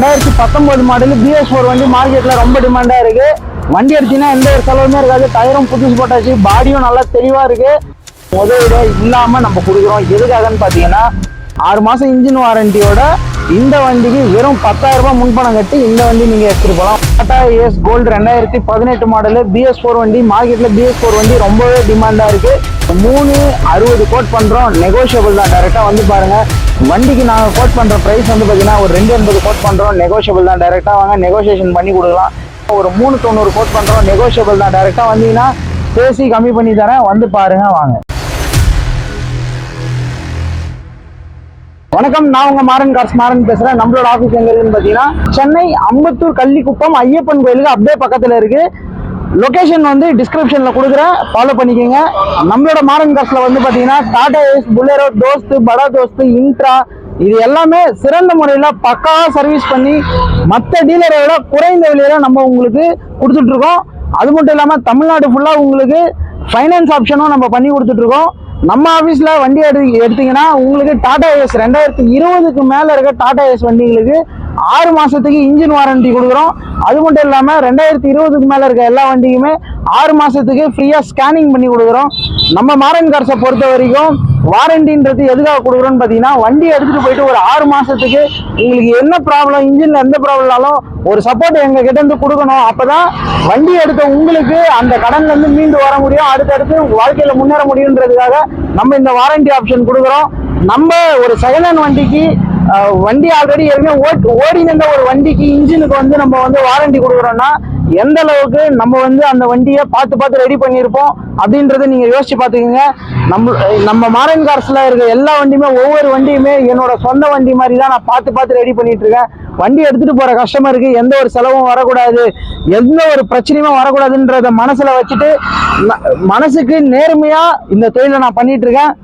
ரெண்டாயிரத்தி பத்தொன்பது model PS four வண்டி மார்க்கெட்டில் ரொம்ப டிமாண்டாக இருக்கு. வண்டி எடுத்தீங்கன்னா எந்த ஒரு செலவுமே இருக்காது. டயரும் புதுசு போட்டாச்சு. பாடியும் நல்லா தெளிவாக இருக்கு. முதலீடு இல்லாமல் நம்ம கொடுக்குறோம். எதுக்காகன்னு பார்த்தீங்கன்னா ஆறு மாதம் இன்ஜின் வாரண்டியோட இந்த வண்டிக்கு வெறும் பத்தாயிரம் ரூபாய் முன்பணம் கட்டி இந்த வண்டி நீங்கள் எடுத்துகிட்டு போகலாம். டாடா ஏஎஸ் கோல்டு ரெண்டாயிரத்தி பதினெட்டு மாடலு பிஎஸ் ஃபோர் வண்டி மார்க்கெட்டில் பிஎஸ் ஃபோர் வண்டி ரொம்பவே டிமாண்டாக இருக்கு. மூணு அறுபது கோட் பண்ணுறோம் நெகோஷியபிள் தான். டேரெக்டாக வந்து பாருங்கள் வண்டிக்கு நாங்கள் கோட் பண்ணுற ப்ரைஸ் வந்து பார்த்தீங்கன்னா ஒரு ரெண்டு எண்பது கோட் பண்ணுறோம் நெகோஷியபிள் தான். டேரெக்டாக வாங்க நெகோஷியேஷன் பண்ணி கொடுக்கலாம். ஒரு மூணு தொண்ணூறு கோட் பண்ணுறோம் நெகோஷியபிள் தான். டேரெக்டாக வந்தீங்கன்னா பேசி கம்மி பண்ணி தரேன். வந்து பாருங்க வாங்க. வணக்கம். நான் உங்க மாறன் கார்ஸ் மாறன் பேசுறேன். நம்மளோட ஆஃபீஸ் எங்க இருக்குன்னு பாத்தீங்கன்னா சென்னை அம்பத்தூர் கள்ளிக்குப்பம் ஐயப்பன் கோயிலுக்கு அப்படியே பக்கத்துல இருக்கு. லொக்கேஷன் வந்து டிஸ்கிரிப்ஷனில் கொடுக்குறேன் ஃபாலோ பண்ணிக்கோங்க. நம்மளோட மாறன் காசில் வந்து பார்த்தீங்கன்னா டாடா ஏஸ் புலேரோ தோஸ்து படா தோஸ்து இன்ட்ரா இது எல்லாமே சிறந்த முறையில் பக்காவாக சர்வீஸ் பண்ணி மற்ற டீலரை விட குறைந்த விலையில நம்ம உங்களுக்கு கொடுத்துட்ருக்கோம் அது மட்டும் இல்லாமல் தமிழ்நாடு ஃபுல்லாக உங்களுக்கு ஃபைனான்ஸ் ஆப்ஷனும் நம்ம பண்ணி கொடுத்துட்ருக்கோம் நம்ம ஆஃபீஸில் வண்டி எடு எடுத்தீங்கன்னா உங்களுக்கு டாடா ஏஸ் ரெண்டாயிரத்தி இருபதுக்கு மேலே இருக்க டாடா ஏஸ் வண்டிங்களுக்கு ஆறு மாதத்துக்கு இன்ஜின் வாரண்டி கொடுக்குறோம். அது மட்டும் இல்லாமல் ரெண்டாயிரத்தி இருபதுக்கு மேலே இருக்க எல்லா வண்டிக்குமே ஆறு மாதத்துக்கு ஃப்ரீயாக ஸ்கேனிங் பண்ணி கொடுக்குறோம். நம்ம மாரன் கார்ஸை பொறுத்த வரைக்கும் வாரண்டின்றது எதுக்காக கொடுக்குறோன்னு பார்த்தீங்கன்னா வண்டி எடுத்துகிட்டு போயிட்டு ஒரு ஆறு மாதத்துக்கு உங்களுக்கு என்ன ப்ராப்ளம் இன்ஜினில் எந்த ப்ராப்ளம்னாலும் ஒரு சப்போர்ட் எங்கள் கிட்ட இருந்து கொடுக்கணும். அப்பதான் வண்டி எடுத்த உங்களுக்கு அந்த கடன்லேருந்து மீண்டு வர முடியும். அடுத்தடுத்து உங்கள் வாழ்க்கையில் முன்னேற முடியுன்றதுக்காக நம்ம இந்த வாரண்டி ஆப்ஷன் கொடுக்குறோம். நம்ம ஒரு செகண்ட் ஹேண்ட் வண்டிக்கு வண்டி ஆல்ரெடி ஏற்கனவே ஓட் ஓடி நின்ற ஒரு வண்டிக்கு இன்ஜினுக்கு வந்து நம்ம வந்து வாரண்டி கொடுக்குறோம்னா எந்த அளவுக்கு நம்ம வந்து அந்த வண்டியை பார்த்து பார்த்து ரெடி பண்ணியிருப்போம் அப்படின்றத நீங்கள் யோசிச்சு பார்த்துக்கோங்க. நம்ம நம்ம மாரன் கார்ஸில் இருக்க எல்லா வண்டியுமே ஒவ்வொரு வண்டியுமே என்னோட சொந்த வண்டி மாதிரி தான் நான் பார்த்து பார்த்து ரெடி பண்ணிட்டு இருக்கேன் வண்டி எடுத்துகிட்டு போகிற கஸ்டமருக்கு எந்த ஒரு செலவும் வரக்கூடாது. எந்த ஒரு பிரச்சனையுமே வரக்கூடாதுன்றத மனசில் வச்சுட்டு மனசுக்கு நேர்மையாக இந்த தொழிலை நான் பண்ணிட்டு இருக்கேன்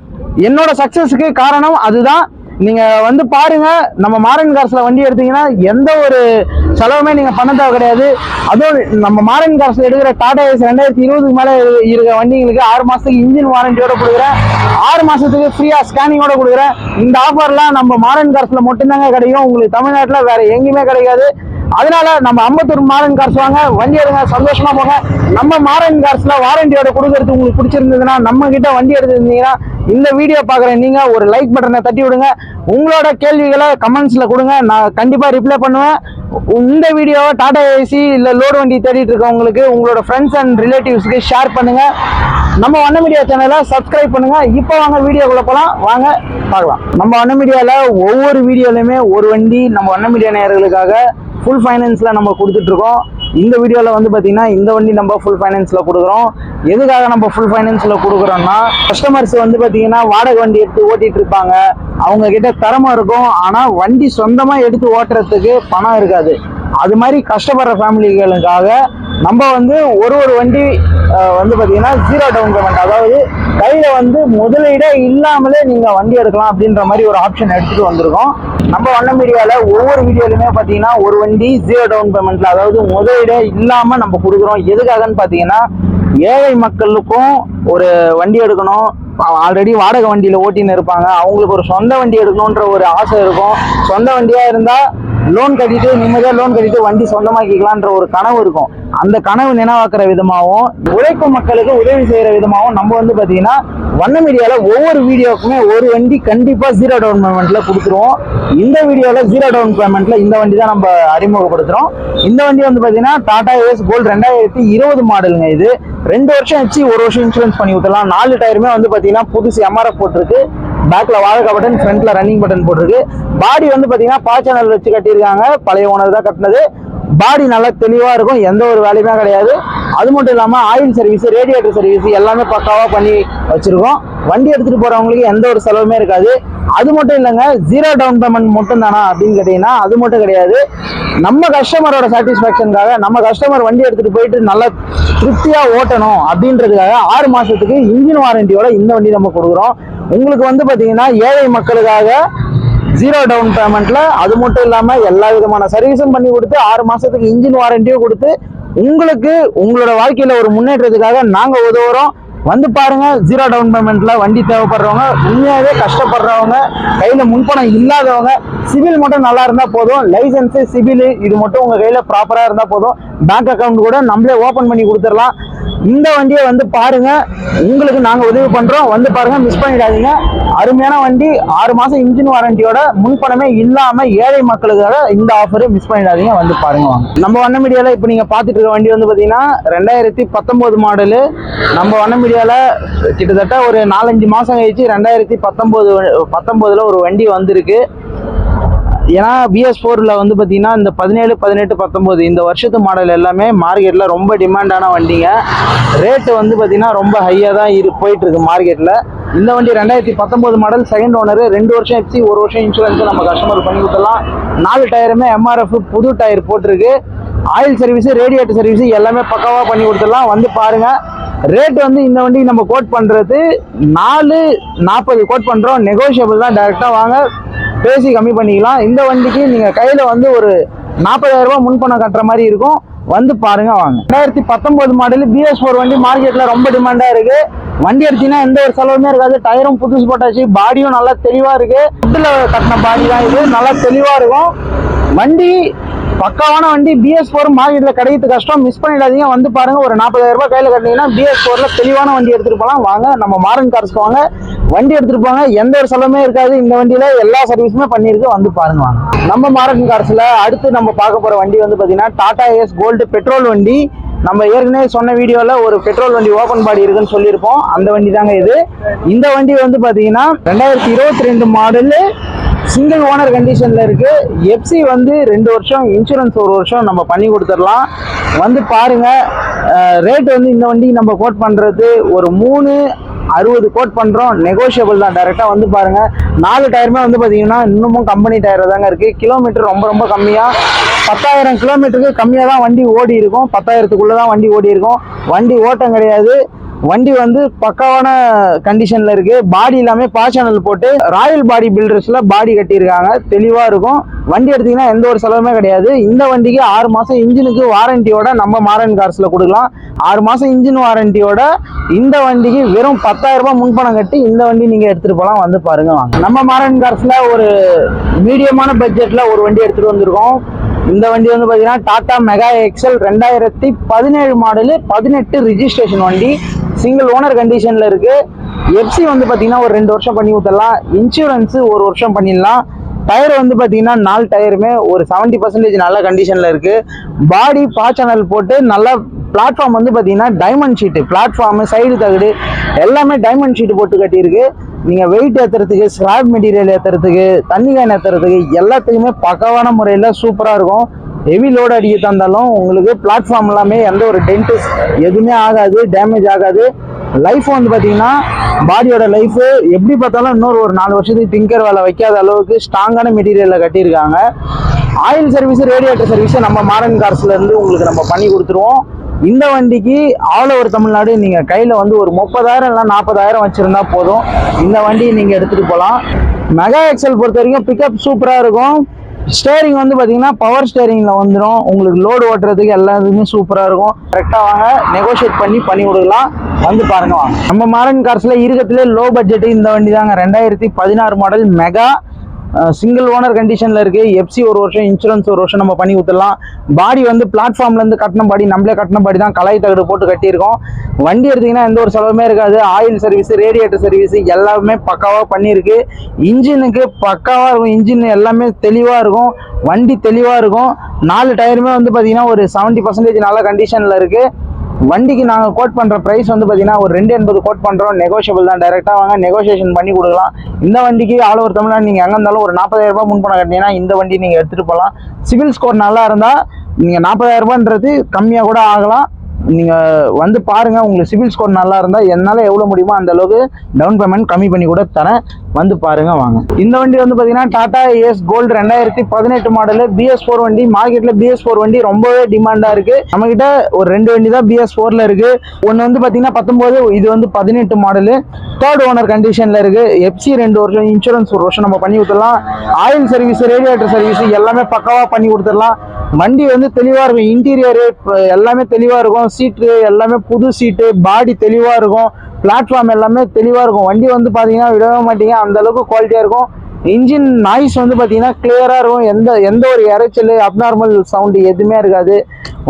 என்னோட சக்சஸ்க்கு காரணம் அதுதான். நீங்க வந்து பாருங்க நம்ம மாரன் காசில் வண்டி எடுத்தீங்கன்னா எந்த ஒரு செலவுமே நீங்க பண்ண தேவை கிடையாது. அதுவும் நம்ம மாரன் காசில் எடுக்கிற டாடா ஏஸ் ரெண்டாயிரத்தி இருபதுக்கு மேல இருக்கிற வண்டிங்களுக்கு ஆறு மாசத்துக்கு இன்ஜின் வாரண்டியோட கொடுக்குறேன். ஆறு மாசத்துக்கு ஃப்ரீயா ஸ்கேனிங்கோட கொடுக்குறேன். இந்த ஆஃபர்லாம் நம்ம மாரன் கார்ஸ்ல மட்டும்தாங்க கிடைக்கும். உங்களுக்கு தமிழ்நாட்டுல வேற எங்கேயுமே கிடைக்காது. அதனால நம்ம அம்பத்தூர் மாரன் கார்ஸ் வாங்க வண்டி எடுங்க சந்தோஷமா போங்க. நம்ம மாரன் கார்ஸ்ல வாரண்டியோட கொடுக்கறது உங்களுக்கு பிடிச்சிருந்ததுன்னா நம்ம கிட்ட வண்டி எடுத்திருந்தீங்கன்னா இந்த வீடியோ பார்க்குற நீங்கள் ஒரு லைக் பட்டனை தட்டி விடுங்க. உங்களோட கேள்விகளை கமெண்ட்ஸில் கொடுங்க. நான் கண்டிப்பாக ரிப்ளை பண்ணுவேன். இந்த வீடியோவை டாடா ஏசி இல்லை லோடு வண்டி தேடிட்டு இருக்கவங்களுக்கு உங்களோட ஃப்ரெண்ட்ஸ் அண்ட் ரிலேட்டிவ்ஸ்க்கு ஷேர் பண்ணுங்கள் நம்ம வண்ண மீடியா சேனலை சப்ஸ்கிரைப் பண்ணுங்கள் இப்போ வாங்க வீடியோக்குள்ளே போகலாம் வாங்க பார்க்கலாம். நம்ம வண்ண மீடியாவில் ஒவ்வொரு வீடியோலையுமே ஒரு வண்டி நம்ம வண்ண மீடியா நேயர்களுக்காக ஃபுல் ஃபைனான்ஸில் நம்ம கொடுத்துட்ருக்கோம் இந்த வீடியோவில் வந்து பார்த்தீங்கன்னா இந்த வண்டி நம்ம ஃபுல் ஃபைனான்ஸில் கொடுக்குறோம். எதுக்காக நம்ம ஃபுல் ஃபைனான்ஸில் கொடுக்குறோம்னா கஸ்டமர்ஸ் வந்து பார்த்தீங்கன்னா வாடகை வண்டி எடுத்து ஓட்டிகிட்டு இருப்பாங்க. அவங்க கிட்ட இருக்கும். ஆனால் வண்டி சொந்தமாக எடுத்து ஓட்டுறதுக்கு பணம் இருக்காது. அது மாதிரி கஷ்டப்படுற ஃபேமிலிகளுக்காக நம்ம வந்து ஒரு ஒரு வண்டி வந்து பார்த்தீங்கன்னா ஜீரோ டவுன் பேமெண்ட் அதாவது கையில் வந்து முதலீடே இல்லாமலே நீங்கள் வண்டி எடுக்கலாம் அப்படின்ற மாதிரி ஒரு ஆப்ஷன் எடுத்துகிட்டு வந்திருக்கோம். நம்ம வண்ண மீடியாவில் ஒவ்வொரு வீடியோலையுமே பார்த்தீங்கன்னா ஒரு வண்டி ஜீரோ டவுன் பேமெண்ட்டில் அதாவது முதலீடே இல்லாமல் நம்ம கொடுக்குறோம். எதுக்காகன்னு பார்த்தீங்கன்னா ஏழை மக்களுக்கும் ஒரு வண்டி எடுக்கணும். ஆல்ரெடி வாடகை வண்டியில் ஓட்டின்னு இருப்பாங்க. அவங்களுக்கு ஒரு சொந்த வண்டி எடுக்கணுன்ற ஒரு ஆசை இருக்கும். சொந்த வண்டியாக இருந்தால் லோன் கட்டிட்டு நிம்மதியாக லோன் கட்டிட்டு வண்டி சொந்தமாக்கிக்கலான்ற ஒரு கனவு இருக்கும். அந்த கனவு நினைவாக்குற விதமாகவும் உழைக்கும் மக்களுக்கு உதவி செய்கிற விதமாகவும் நம்ம வந்து பார்த்தீங்கன்னா வண்ண மீடியாவில் ஒவ்வொரு வீடியோக்குமே ஒரு வண்டி கண்டிப்பாக ஜீரோ டவுன் பேமெண்ட்டில் கொடுத்துருவோம். இந்த வீடியோவில் ஜீரோ டவுன் பேமெண்ட்டில் இந்த வண்டி தான் நம்ம அறிமுகப்படுத்துகிறோம் இந்த வண்டி வந்து பார்த்தீங்கன்னா டாடா ஏஸ் கோல்டு ரெண்டாயிரத்தி இருபது மாடலுங்க இது. ரெண்டு வருஷம் வச்சு ஒரு வருஷம் இன்சூரன்ஸ் பண்ணி விட்டுலாம் நாலு டயருமே வந்து பார்த்தீங்கன்னா புதுசு எம்ஆர்எஃப் போட்டிருக்கு. பேக்கில் வாழக்கா பட்டன் ஃப்ரண்ட்டில் ரன்னிங் பட்டன் போட்டிருக்கு. பாடி வந்து பார்த்தீங்கன்னா பாச்சனல் வச்சு கட்டியிருக்காங்க. பழைய ஓனர் தான் கட்டினது. பாடி நல்லா தெளிவாக இருக்கும். எந்த ஒரு வேலையுமே கிடையாது. அது மட்டும் இல்லாமல் ஆயில் சர்வீஸ் ரேடியேட்டர் சர்வீஸ் எல்லாமே பக்காவாக பண்ணி வச்சுருக்கோம். வண்டி எடுத்துகிட்டு போகிறவங்களுக்கு எந்த ஒரு செலவுமே இருக்காது. அது மட்டும் இல்லைங்க ஜீரோ டவுன் பேமெண்ட் மட்டும் தானா அப்படின்னு கேட்டீங்கன்னா அது மட்டும் கிடையாது. நம்ம கஸ்டமரோட சாட்டிஸ்ஃபேக்ஷனுக்காக நம்ம கஸ்டமர் வண்டி எடுத்துகிட்டு போயிட்டு நல்லா திருப்தியாக ஓட்டணும் அப்படின்றதுக்காக ஆறு மாதத்துக்கு இன்ஜின் வாரண்டியோட இந்த வண்டி நம்ம கொடுக்குறோம். உங்களுக்கு வந்து பார்த்தீங்கன்னா ஏழை மக்களுக்காக ஜீரோ டவுன் பேமெண்ட்ல அது மட்டும் இல்லாமல் எல்லா விதமான சர்வீஸும் பண்ணி கொடுத்து ஆறு மாசத்துக்கு இன்ஜின் வாரண்டியும் கொடுத்து உங்களுக்கு உங்களோட வாழ்க்கையில ஒரு முன்னேற்றத்துக்காக நாங்கள் உதவுறோம். வந்து பாருங்க ஜீரோ டவுன் பேமெண்ட்ல வண்டி தேவைப்படுறவங்க உண்மையாவே கஷ்டப்படுறவங்க கையில முன்பணம் இல்லாதவங்க சிவில் மட்டும் நல்லா இருந்தா போதும் லைசன்ஸ் சிவில் இது மட்டும் உங்க கையில ப்ராப்பரா இருந்தா போதும். பேங்க் அக்கவுண்ட் கூட நம்மளே ஓபன் பண்ணி கொடுத்துடலாம். இந்த வண்டியை வந்து பாருங்க உங்களுக்கு நாங்க உதவி பண்றோம். வந்து பாருங்க மிஸ் பண்ணிடாதீங்க. அருமையான வண்டி ஆறு மாசம் இன்ஜின் வாரண்டியோட முன்பணமே இல்லாம ஏழை மக்களுக்காக இந்த ஆஃபரை மிஸ் பண்ணிடாதீங்க. வந்து பாருங்க நம்ம வண்ண மீடியால இப்போ நீங்க பார்த்துட்டு இருக்க வண்டி வந்து பாத்தீங்கன்னா ரெண்டாயிரத்தி பத்தொன்பது மாடலு நம்ம வண்ண ஏரியாவில் கிட்டத்தட்ட ஒரு நாலஞ்சு மாதம் கழிச்சு ரெண்டாயிரத்தி பத்தொம்போது பத்தொம்போதில் ஒரு வண்டி வந்திருக்கு. ஏன்னா பிஎஸ் ஃபோரில் வந்து பார்த்தீங்கன்னா இந்த பதினேழு பதினெட்டு பத்தொம்போது இந்த வருஷத்து மாடல் எல்லாமே மார்க்கெட்டில் ரொம்ப டிமாண்டான வண்டிங்க. ரேட்டு வந்து பார்த்திங்கன்னா ரொம்ப ஹையாக தான் இரு போயிட்டுருக்கு மார்க்கெட்டில் இந்த வண்டி ரெண்டாயிரத்தி பத்தொம்போது மாடல் செகண்ட் ஓனர் ரெண்டு வருஷம் எஃப்சி ஒரு வருஷம் இன்சூரன்ஸ் நம்ம கஸ்டமர் பண்ணி கொடுத்தலாம் நாலு டயருமே எம்ஆர்எஃப் புது டயர் போட்டிருக்கு. ஆயில் சர்வீஸு ரேடியேட்டர் சர்வீஸு எல்லாமே பக்காவாக பண்ணி கொடுத்துடலாம். வந்து பாருங்கள் ரேட் வந்து இந்த வண்டிக்கு நம்ம கோட் பண்ணுறது நாலு நாற்பது கோட் பண்ணுறோம் நெகோஷியபிள் தான் டேரெக்டாக வாங்க. பேசி கம்மி பண்ணிக்கலாம். இந்த வண்டிக்கு நீங்கள் கையில் வந்து ஒரு நாற்பதாயிரம் முன்பணம் கட்டுற மாதிரி இருக்கும். வந்து பாருங்க வாங்க. ரெண்டாயிரத்தி பத்தொன்பது மாடல் பிஎஸ் ஃபோர் வண்டி மார்க்கெட்ல ரொம்ப டிமாண்டா இருக்கு. வண்டி எடுத்தீங்கன்னா எந்த ஒரு செலவுமே இருக்காது. டயரும் புதுசு போட்டாச்சு. பாடியும் நல்லா தெளிவா இருக்கு. ஃபுட்டில் கட்டின பாடி தான் இது. நல்லா தெளிவா இருக்கும். வண்டி பக்காவான வண்டி பிஎஸ் ஃபோர் மார்க்கெட்ல கிடைக்கிறது கஷ்டம். மிஸ் பண்ணிடாதீங்க. வந்து பாருங்க ஒரு நாற்பதாயிரம் ரூபாய் கையில கட்டினீங்கன்னா பிஎஸ் ஃபோர்ல தெளிவான வண்டி எடுத்துட்டு போகலாம். வாங்க நம்ம மாரன் கார்ஸ்க்கு வாங்க. வண்டி எடுத்துட்டு போங்க. எந்த ஒரு செலவுமே இருக்காது. இந்த வண்டியில எல்லா சர்வீஸுமே பண்ணியிருக்கு. வந்து பாருங்க வாங்க. நம்ம மாரன் கார்ஸ்ல அடுத்து நம்ம பார்க்க போற வண்டி வந்து பாத்தீங்கன்னா டாடா ஏஸ் கோல்டு பெட்ரோல் வண்டி. நம்ம ஏற்கனவே சொன்ன வீடியோல ஒரு பெட்ரோல் வண்டி ஓபன் பாடி இருக்குன்னு சொல்லியிருப்போம். அந்த வண்டி தாங்க இது. இந்த வண்டி வந்து பாத்தீங்கன்னா ரெண்டாயிரத்தி இருபத்தி ரெண்டு மாடலு சிங்கிள் ஓனர் கண்டிஷனில் இருக்கு. எஃப்சி வந்து ரெண்டு வருஷம் இன்சூரன்ஸ் ஒரு வருஷம் நம்ம பண்ணி கொடுத்துடலாம். வந்து பாருங்க ரேட் வந்து இந்த வண்டி நம்ம கோட் பண்ணுறது ஒரு மூணு அறுபது கோட் பண்ணுறோம் நெகோஷியபிள் தான். டேரெக்டாக வந்து பாருங்கள் நாலு டயருமே வந்து பார்த்தீங்கன்னா இன்னமும் கம்பெனி டயர் தாங்க இருக்குது கிலோமீட்டர் ரொம்ப ரொம்ப கம்மியாக பத்தாயிரம் கிலோமீட்டருக்கு கம்மியாக தான் வண்டி ஓடி இருக்கும் பத்தாயிரத்துக்குள்ளே தான் வண்டி ஓடி இருக்கும் வண்டி ஓட்டம் கிடையாது. வண்டி வந்து பக்காவான கண்டிஷன்ல இருக்கு. பாடி எல்லாமே பா போட்டு ராயல் பாடி பில்டர்ஸ்ல பாடி கட்டியிருக்காங்க. தெளிவா இருக்கும். வண்டி எடுத்தீங்கன்னா எந்த ஒரு செலவுமே கிடையாது. இந்த வண்டிக்கு ஆறு மாசம் இன்ஜினுக்கு வாரண்டியோட நம்ம மாரன் கார்ஸ்ல கொடுக்கலாம். ஆறு மாசம் இன்ஜின் வாரண்டியோட இந்த வண்டிக்கு வெறும் பத்தாயிரம் ரூபாய் முன்பணம் கட்டி இந்த வண்டி நீங்க எடுத்துட்டு போகலாம் வந்து பாருங்க வாங்க. நம்ம மாரன் கார்ஸ்ல ஒரு மீடியமான பட்ஜெட்ல ஒரு வண்டி எடுத்துட்டு வந்திருக்கோம். இந்த வண்டி வந்து பார்த்தீங்கன்னா டாடா மெகா எக்ஸல் ரெண்டாயிரத்தி பதினேழு மாடலு பதினெட்டு ரிஜிஸ்ட்ரேஷன் வண்டி. சிங்கிள் ஓனர் கண்டிஷனில் இருக்கு. எஃப்சி வந்து பார்த்தீங்கன்னா ஒரு ரெண்டு வருஷம் பண்ணி ஊற்றலாம் இன்சூரன்ஸு ஒரு வருஷம் பண்ணிடலாம். டயர் வந்து பார்த்தீங்கன்னா நாலு டயருமே ஒரு செவன்ட்டி பர்சன்டேஜ் நல்ல கண்டிஷனில் இருக்கு. பாடி பா சேனல் போட்டு நல்லா பிளாட்ஃபார்ம் வந்து பார்த்தீங்கன்னா டைமண்ட் ஷீட்டு பிளாட்ஃபார்மு சைடு தகுடு எல்லாமே டைமண்ட் ஷீட்டு போட்டு கட்டியிருக்கு. நீங்கள் வெயிட் ஏற்றுறதுக்கு ஸ்லாப் மெட்டீரியல் ஏற்றுறதுக்கு தண்ணி கேன் ஏற்றுறதுக்கு எல்லாத்துக்குமே பக்கவான முறையில் சூப்பராக இருக்கும். ஹெவி லோடு அடிக்க தந்தாலும் உங்களுக்கு பிளாட்ஃபார்ம் எல்லாமே எந்த ஒரு டென்டிஸ் எதுவுமே ஆகாது டேமேஜ் ஆகாது. லைஃப் வந்து பார்த்தீங்கன்னா பாடியோட லைஃபு எப்படி பார்த்தாலும் இன்னொரு ஒரு நாலு வருஷத்துக்கு திங்கர் வேலை வைக்காத அளவுக்கு ஸ்ட்ராங்கான மெட்டீரியலில் கட்டியிருக்காங்க. ஆயில் சர்வீஸ் ரேடியேட்டர் சர்வீஸு நம்ம மாரன் கார்ஸ்லேருந்து உங்களுக்கு நம்ம பண்ணி கொடுத்துருவோம். இந்த வண்டிக்கு ஆல் ஓவர் தமிழ்நாடு நீங்கள் கையில் வந்து ஒரு முப்பதாயிரம் இல்லை நாற்பதாயிரம் வச்சுருந்தா போதும். இந்த வண்டியை நீங்கள் எடுத்துகிட்டு போகலாம் மெகா எக்ஸல் பொறுத்த வரைக்கும் பிக்கப் சூப்பராக இருக்கும். ஸ்டேரிங் வந்து பார்த்தீங்கன்னா பவர் ஸ்டேரிங்கில் வந்துடும் உங்களுக்கு லோடு ஓட்டுறதுக்கு எல்லாத்துக்குமே சூப்பராக இருக்கும். கரெக்டாக வாங்க நெகோஷியேட் பண்ணி பண்ணி கொடுக்கலாம். வந்து பாருங்க வாங்க. நம்ம மாரன் கார்ஸில் இருக்கிறதுலே லோ பட்ஜெட்டு இந்த வண்டி தாங்க. ரெண்டாயிரத்தி பதினாறு மாடல் மெகா சிங்கிள் ஓனர் கண்டிஷனில் இருக்குது எஃப்சி ஒரு வருஷம் இன்சூரன்ஸ் ஒரு வருஷம் நம்ம பண்ணி கொடுத்துடலாம். பாடி வந்து பிளாட்ஃபார்ம்லேருந்து கட்டின பாடி நம்மளே கட்டின பாடி தான் கலாய் தகடு போட்டு கட்டியிருக்கோம். வண்டி எடுத்திங்கன்னா எந்த ஒரு செலவுமே இருக்காது. ஆயில் சர்வீஸ் ரேடியேட்டர் சர்வீஸ் எல்லாமே பக்காவாக பண்ணியிருக்கு. இன்ஜினுக்கு பக்காவாக இருக்கும். இன்ஜின் எல்லாமே தெளிவாக இருக்கும். வண்டி தெளிவாக இருக்கும். நாலு டயருமே வந்து பார்த்திங்கன்னா ஒரு செவன்ட்டி பர்சன்டேஜ் நல்ல கண்டிஷனில் இருக்குது வண்டிக்கு நாங்கள் கோட் பண்ணுற ப்ரைஸ் வந்து பார்த்தீங்கன்னா ஒரு ரெண்டு எண்பது கோட் பண்ணுறோம் நெகோஷியபிள் தான். டேரெக்டாக வாங்க நெகோஷியேஷன் பண்ணி கொடுக்கலாம். இந்த வண்டிக்கு ஆல் ஓவர் தமிழ்நாடு நீங்கள் எங்கே இருந்தாலும் ஒரு நாற்பதாயிரம் ரூபாய் பண்ண கட்டினீங்கன்னா இந்த வண்டி நீங்கள் எடுத்துகிட்டு போகலாம். சிவில் ஸ்கோர் நல்லா இருந்தால் நீங்கள் நாற்பதாயிரம் ரூபான்றது கம்மியாக கூட ஆகலாம். நீங்கள் வந்து பாருங்கள் உங்களுக்கு சிவில் ஸ்கோர் நல்லா இருந்தால் என்னால் எவ்வளோ முடியுமோ அந்த அளவுக்கு டவுன் பேமெண்ட் கம்மி பண்ணி கூட தரேன். வந்து பாருங்க வாங்க. இந்த வண்டி வந்து பார்த்தீங்கன்னா டாடா ஏஎஸ் கோல்டு ரெண்டாயிரத்தி பதினெட்டு மாடலு பிஎஸ் ஃபோர் வண்டி. மார்க்கெட்டில் பிஎஸ் ஃபோர் வண்டி ரொம்பவே டிமாண்டாக இருக்குது நம்மக்கிட்ட ஒரு ரெண்டு வண்டி தான் பிஎஸ் ஃபோரில் இருக்குது ஒன்று வந்து பார்த்தீங்கன்னா பத்தொம்போது இது வந்து பதினெட்டு மாடலு தேர்ட் ஓனர் கண்டிஷனில் இருக்குது எஃப்சி ரெண்டு வருஷம் இன்சூரன்ஸ் ஒரு வருஷம் நம்ம பண்ணி கொடுத்துடலாம். ஆயில் சர்வீஸ் ரேடியேட்டர் சர்வீஸ் எல்லாமே பக்காவாக பண்ணி கொடுத்துடலாம். வண்டி வந்து தெளிவாக இருக்கும். இன்டீரியரு எல்லாமே தெளிவாக இருக்கும். சீட்டு எல்லாமே புது சீட்டு பாடி தெளிவாக இருக்கும். பிளாட்ஃபார்ம் எல்லாமே தெளிவாக இருக்கும். வண்டி வந்து பார்த்தீங்கன்னா விடவே மாட்டீங்க. அந்த அளவுக்கு இருக்கும். இன்ஜின் நாய்ஸ் வந்து பார்த்தீங்கன்னா கிளியராக இருக்கும். எந்த எந்த ஒரு இறைச்சல் அப்நார்மல் சவுண்டு எதுவுமே இருக்காது.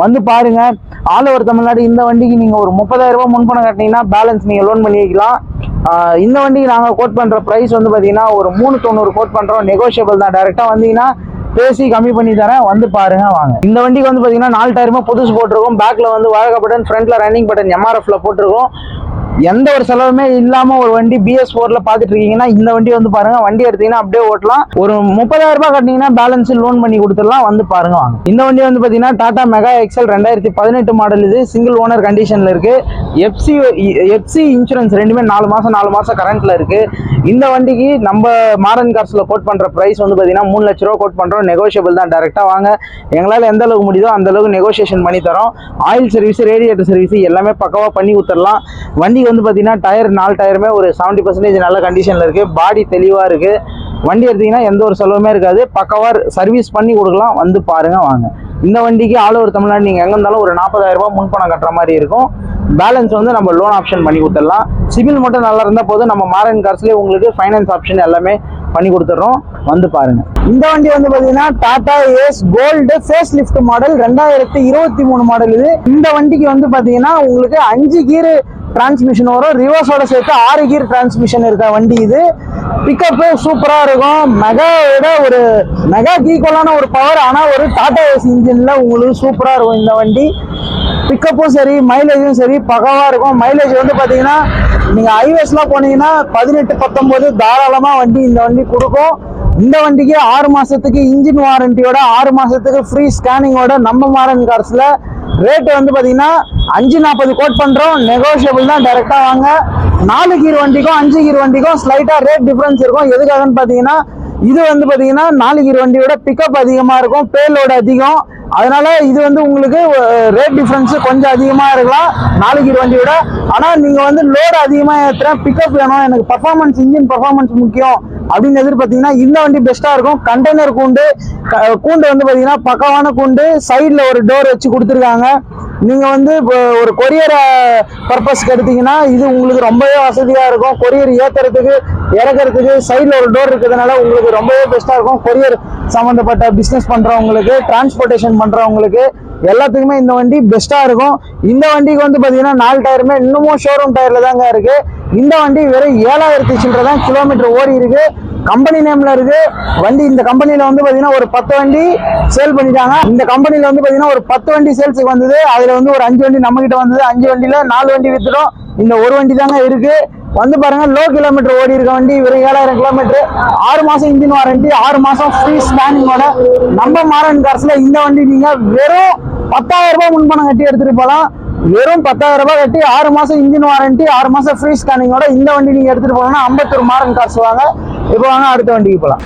வந்து பாருங்கள் ஆல் ஓவர் தமிழ்நாடு இந்த வண்டிக்கு நீங்கள் ஒரு முப்பதாயிரரூபா முன்பணம் கட்டினீங்கன்னா பேலன்ஸ் நீங்கள் லோன் பண்ணி வைக்கலாம் இந்த வண்டிக்கு நாங்கள் கோட் பண்ணுற ப்ரைஸ் வந்து பார்த்தீங்கன்னா ஒரு மூணு தொண்ணூறு கோட் பண்ணுறோம் நெகோஷியபிள் தான். டேரெக்டாக வந்தீங்கன்னா பேசி கம்மி பண்ணி தரேன் வந்து பாருங்க வாங்க. இந்த வண்டிக்கு வந்து பாத்தீங்கன்னா நாலு டயருமே புதுசு போட்டிருக்கோம். பேக்ல வந்து வாழக பட்டன் ஃப்ரண்ட்ல ரன்னிங் பட்டன் எம்ஆர்எஃப்ல போட்டிருக்கோம். எந்த ஒரு செலவுமே இல்லாம ஒரு வண்டி பிஎஸ் ஃபோர்ல பாத்துட்டு இருக்கீங்கன்னா இந்த வண்டி வந்து பாருங்க வண்டி எடுத்தீங்கன்னா அப்படியே ஓட்டலாம். ஒரு முப்பதாயிரம் ரூபாய் கட்டினீங்கன்னா பேலன்ஸ் லோன் பண்ணி கொடுத்துடலாம். வந்து பாருங்க வாங்க. இந்த வண்டி வந்து பாத்தீங்கன்னா டாடா மெகா எக்ஸல் ரெண்டாயிரத்தி பதினெட்டு மாடல் இது. சிங்கிள் ஓனர் கண்டிஷன்ல இருக்கு. எஃப்சி எஃப்சி இன்சூரன்ஸ் ரெண்டுமே நாலு மாசம் நாலு மாசம் கரண்ட்ல இருக்கு. இந்த வண்டிக்கு நம்ம மாரன் கார்ஸ்ல கோட் பண்ற பிரைஸ் வந்து பாத்தீங்கன்னா மூணு லட்ச ரூபா கோட் பண்றோம். நெகோஷியபிள் தான். டேரெக்டாக வாங்க. எங்களால் எந்த அளவுக்கு முடியுதோ அந்த அளவுக்கு நெகோசியேஷன் பண்ணி தரோம். ஆயில் சர்வீஸ் ரேடியேட்டர் சர்வீஸ் எல்லாமே பக்கவாக பண்ணி கொடுத்துடலாம் வண்டி வந்து பார்த்தீங்கன்னா டயர் நாலு டயருமே ஒரு செவன்ட்டி பர்சன்டேஜ் நல்ல கண்டிஷனில் இருக்குது பாடி தெளிவாக இருக்குது வண்டி எடுத்தீங்கன்னா எந்த ஒரு செலவுமே இருக்காது. பக்கவாக சர்வீஸ் பண்ணி கொடுக்கலாம். வந்து பாருங்கள் வாங்க. இந்த வண்டிக்கு ஆல் ஓவர் தமிழ்நாடு நீங்கள் எங்கே இருந்தாலும் ஒரு நாற்பதாயிரம் ரூபாய் முன்பணம் கட்டுற மாதிரி இருக்கும். பேலன்ஸ் வந்து நம்ம லோன் ஆப்ஷன் பண்ணி கொடுத்துடலாம் சிபில் மட்டும் நல்லா இருந்தால் போதும். நம்ம மாரன் கார்ஸ்லேயே உங்களுக்கு ஃபைனான்ஸ் ஆப்ஷன் எல்லாமே பண்ணி கொடுத்துட்றோம் வந்து பாருங்க. இந்த வண்டி வந்து பாத்தீங்கன்னா Tata Ace gold facelift model ரெண்டாயிரத்தி இருபத்தி மூணு மாடல் இது. இந்த வண்டிக்கு வந்து பாத்தீங்கன்னா உங்களுக்கு அஞ்சு கீர் டிரான்ஸ்மிஷன் வரும். ரிவர்ஸோட சேர்த்து ஆறு கீர் டிரான்ஸ்மிஷன் இருக்க வண்டி இது. பிக்கப்பு சூப்பராக இருக்கும். மெகாவோட ஒரு மெகா ஈக்குவலான ஒரு பவர் ஆனால் ஒரு டாடா ஏஸ் இன்ஜினில் உங்களுக்கு சூப்பராக இருக்கும் இந்த வண்டி. பிக்கப்பும் சரி மைலேஜும் சரி பகவாக இருக்கும். மைலேஜ் வந்து பார்த்தீங்கன்னா நீங்க ஹைவேஸ்லாம் போனீங்கன்னா பதினெட்டு பத்தொன்பது தாராளமா வண்டி இந்த வண்டி கொடுக்கும். இந்த வண்டிக்கு ஆறு மாசத்துக்கு இன்ஜின் வாரண்டியோட ஆறு மாசத்துக்கு ஃப்ரீ ஸ்கேனிங்கோட நம்ம மாறன் கார்ஸ்ல ரேட்டு வந்து பார்த்தீங்கன்னா அஞ்சு நாற்பது கோட் பண்ணுறோம் நெகோஷியபிள் தான் டேரெக்டாக வாங்க. நாலு கீர் வண்டிக்கும் அஞ்சு கீர் வண்டிக்கும் ஸ்லைட்டாக ரேட் டிஃப்ரென்ஸ் இருக்கும். எதுக்காகன்னு பார்த்தீங்கன்னா இது வந்து பார்த்தீங்கன்னா நாலு கீர் வண்டியோட பிக்கப் அதிகமாக இருக்கும். பேலோட அதிகம். அதனால இது வந்து உங்களுக்கு ரேட் டிஃப்ரென்ஸு கொஞ்சம் அதிகமாக இருக்கலாம். நாளைக்கு வண்டி விட. ஆனால் நீங்கள் வந்து லோடு அதிகமாக ஏற்றுறேன் பிக்கப் வேணும். எனக்கு பர்ஃபார்மன்ஸ் இன்ஜின் பர்ஃபார்மன்ஸ் முக்கியம் அப்படின்னு எதிர்பார்த்தீங்கன்னா இந்த வண்டி பெஸ்ட்டாக இருக்கும். கண்டெய்னர் கூண்டு க- கூண்டு வந்து பார்த்தீங்கன்னா பக்கவான கூண்டு சைடில் ஒரு டோர் வச்சு கொடுத்துருக்காங்க. நீங்கள் வந்து இப்போ ஒரு கொரியரை பர்பஸ்க்கு எடுத்தீங்கன்னா இது உங்களுக்கு ரொம்பவே வசதியாக இருக்கும். கொரியர் ஏற்றுறதுக்கு இறக்கிறதுக்கு சைடில் ஒரு டோர் இருக்கிறதுனால உங்களுக்கு ரொம்பவே பெஸ்ட்டாக இருக்கும். கொரியர் சம்மந்தப்பட்ட பிஸ்னஸ் பண்ணுறவங்களுக்கு டிரான்ஸ்போர்ட்டேஷன் பண்ணுறவங்களுக்கு எல்லாத்துக்குமே இந்த வண்டி பெஸ்ட்டாக இருக்கும். இந்த வண்டிக்கு வந்து பார்த்தீங்கன்னா நாலு டயருமே இன்னமும் ஷோரூம் டயரில் தாங்க இருக்குது இந்த வண்டி வெறும் ஏழாயிரத்தி சில்லரை தான் கிலோமீட்டர் ஓடி இருக்குது கம்பெனி நேம்ல இருக்கு. வண்டி இந்த கம்பெனில வந்து பாத்தீங்கன்னா ஒரு பத்து வண்டி சேல் பண்ணிட்டாங்க. இந்த கம்பெனில வந்து பாத்தீங்கன்னா ஒரு பத்து வண்டி சேல்ஸுக்கு வந்தது. அதுல வந்து ஒரு அஞ்சு வண்டி நம்ம கிட்ட வந்தது. அஞ்சு வண்டியில நாலு வண்டி வித்துட்டோம். இந்த ஒரு வண்டி தாங்க இருக்கு. வந்து பாருங்க லோ கிலோமீட்டர் ஓடி இருக்க வண்டி. ஒரு ஏழாயிரம் கிலோமீட்டர் ஆறு மாசம் இன்ஜின் வாரண்டி ஆறு மாசம் ஃப்ரீ ஸ்கேனிங்கோட நம்ம மாறன் காசுல இந்த வண்டி நீங்க வெறும் பத்தாயிரம் ரூபாய் முன்பணம் கட்டி எடுத்துட்டு போலாம் வெறும் பத்தாயிரம் ரூபாய் கட்டி ஆறு மாசம் இன்ஜின் வாரண்டி ஆறு மாசம் ஃப்ரீ ஸ்கேனிங்கோட இந்த வண்டி நீங்க எடுத்துட்டு போனோம்னா அம்பத்தூர் மார்க் காசு வாங்க. இப்போ வாங்க அடுத்த வண்டிக்கு போலாம்.